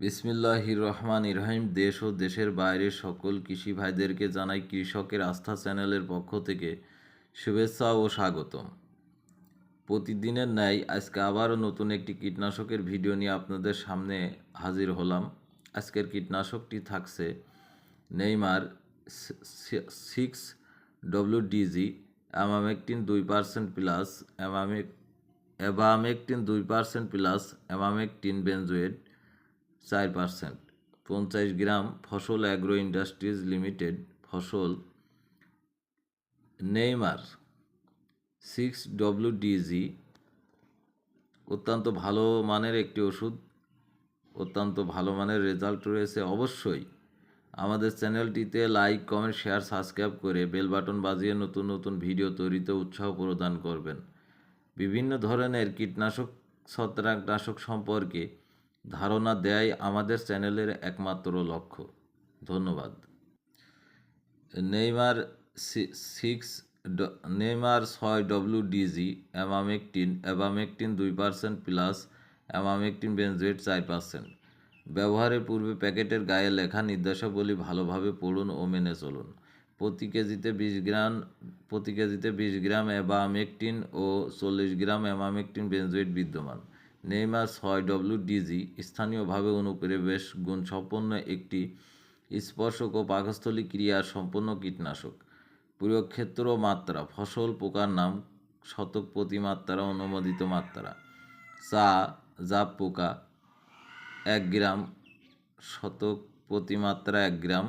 বিসমিল্লাহির রহমান ইরহিম দেশ ও দেশের বাইরের সকল কৃষি ভাইদেরকে জানাই কৃষকের আস্থা চ্যানেলের পক্ষ থেকে শুভেচ্ছা ও স্বাগতম। প্রতিদিনের ন্যায় আজকে আবারও নতুন একটি কীটনাশকের ভিডিও নিয়ে আপনাদের সামনে হাজির হলাম। আজকের কীটনাশকটি থাকছে নেইমার সিক্স ডব্লিউডিজি অ্যামামেকটিন দুই পার্সেন্ট প্লাস অ্যামামেক অ্যাবামেকটিন দুই পার্সেন্ট প্লাস অ্যামামেকটিন বেনজোয়েড চার পার্সেন্ট পঞ্চাশ gram Fasal Agro Industries Limited Fasal Neymar six WDG অত্যন্ত ভালো মানের একটি ওষুধ, অত্যন্ত ভালো মানের রেজাল্ট রয়েছে অবশ্যই। আমাদের চ্যানেলটিতে লাইক কমেন্ট শেয়ার সাবস্ক্রাইব করে বেল বাটন বাজিয়ে নতুন নতুন ভিডিও তৈরিতে উৎসাহ প্রদান করবেন। বিভিন্ন ধরনের কীটনাশক, ছত্রাকনাশক সম্পর্কে ধারণা দেয় আমাদের চ্যানেলের একমাত্র লক্ষ্য। ধন্যবাদ। নেইমার সিক্স নেইমার ছয় ডব্লিউ ডিজি অ্যামামেকটিন অ্যাবামেকটিন দুই পার্সেন্ট প্লাস অ্যামামেকটিন বেনজোয়েট চার পার্সেন্ট। ব্যবহারের পূর্বে প্যাকেটের গায়ে লেখা নির্দেশাবলী ভালোভাবে পড়ুন ও মেনে চলুন। প্রতি কেজিতে বিশ গ্রাম, প্রতি কেজিতে বিশ গ্রাম অ্যাবামেকটিন ও চল্লিশ গ্রাম অ্যামামেকটিন বেনজোয়েট বিদ্যমান। নেইমার ছয় ডব্লিউ ডিজি স্থানীয়ভাবে অনুপ্রবেশ গুণ সম্পন্ন একটি স্পর্শক ও পাকস্থলী ক্রিয়া সম্পন্ন কীটনাশক। প্রয়োগক্ষেত্র মাত্রা, ফসল পোকার নাম, শতক প্রতি মাত্রা, অনুমোদিত মাত্রা। চা জাপ পোকা, এক গ্রাম, শতক প্রতি মাত্রা, এক গ্রাম,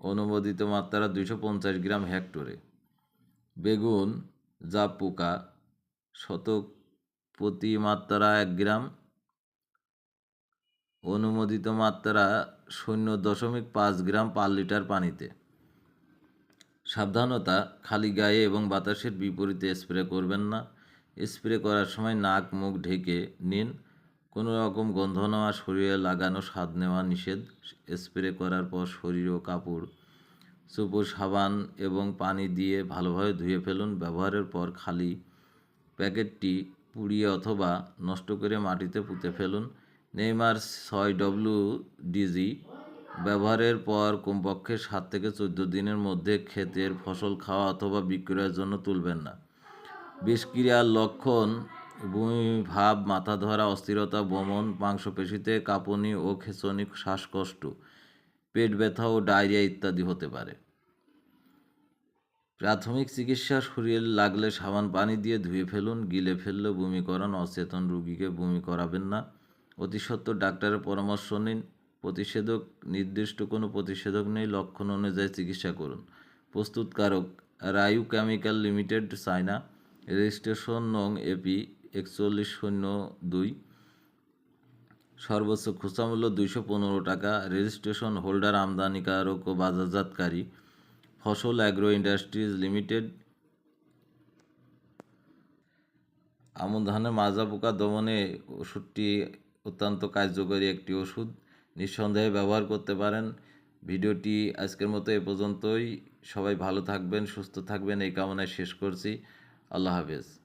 অনুমোদিত মাত্রা দুশো পঞ্চাশ গ্রাম হেক্টরে। বেগুন জাপ পোকা, শতক প্রতি মাত্রা এক গ্রাম। অনুমোদিত মাত্রা শূন্য দশমিক পাঁচ গ্রাম পার লিটার পানিতে। সাবধানতা, খালি গায়ে এবং বাতাসের বিপরীতে স্প্রে করবেন না। স্প্রে করার সময় নাক, মুখ ঢেকে নিন। কোনো রকম গন্ধ নেওয়া, শরীরে লাগানো স্বাদ নেওয়া নিষেধ। স্প্রে করার পর শরীর ও কাপড় চুপো সাবান এবং পানি দিয়ে ভালোভাবে ধুয়ে ফেলুন। ব্যবহারের পর খালি প্যাকেটটি পুড়িয়ে অথবা নষ্ট করে মাটিতে পুঁতে ফেলুন। নেইমার ছয় ডব্লিউ ডিজি ব্যবহারের পর কমপক্ষে সাত থেকে চোদ্দ দিনের মধ্যে ক্ষেতের ফসল খাওয়া অথবা বিক্রয়ের জন্য তুলবেন না। বিষক্রিয়ার লক্ষণ বমি ভাব মাথা ধরা, অস্থিরতা, বমন, মাংসপেশিতে কাঁপুনি ও খেঁচনি শ্বাসকষ্ট, পেট ব্যথা ও ডায়রিয়া ইত্যাদি হতে পারে। প্রাথমিক চিকিৎসা শরীরে লাগলে সাবান পানি দিয়ে ধুয়ে ফেলুন, গিলে ফেললে বমি করান, অচেতন রুগীকে বমি করাবেন না। অতি সত্বর ডাক্তারের পরামর্শ নিন। প্রতিষেধক, নির্দিষ্ট কোনো প্রতিষেধক নেই, লক্ষণ অনুযায়ী চিকিৎসা করুন। প্রস্তুতকারক, Rayu chemical limited China registration নং এপি, একচল্লিশ শূন্য দুই। সর্বোচ্চ খুচরা মূল্য দুইশো পনেরো টাকা। রেজিস্ট্রেশন হোল্ডার আমদানিকারক ও বাজারজাতকারী। Fasal agro industries limited. আমন ধানের মাজা পোকা দমনে ওষুধটি অত্যন্ত কার্যকরী একটি ওষুধ। নিঃসন্দেহে ব্যবহার করতে পারেন। ভিডিওটি আজকের মতো এ পর্যন্তই। সবাই ভালো থাকবেন, সুস্থ থাকবেন। এই কামনায় শেষ করছি। আল্লাহ হাফেজ।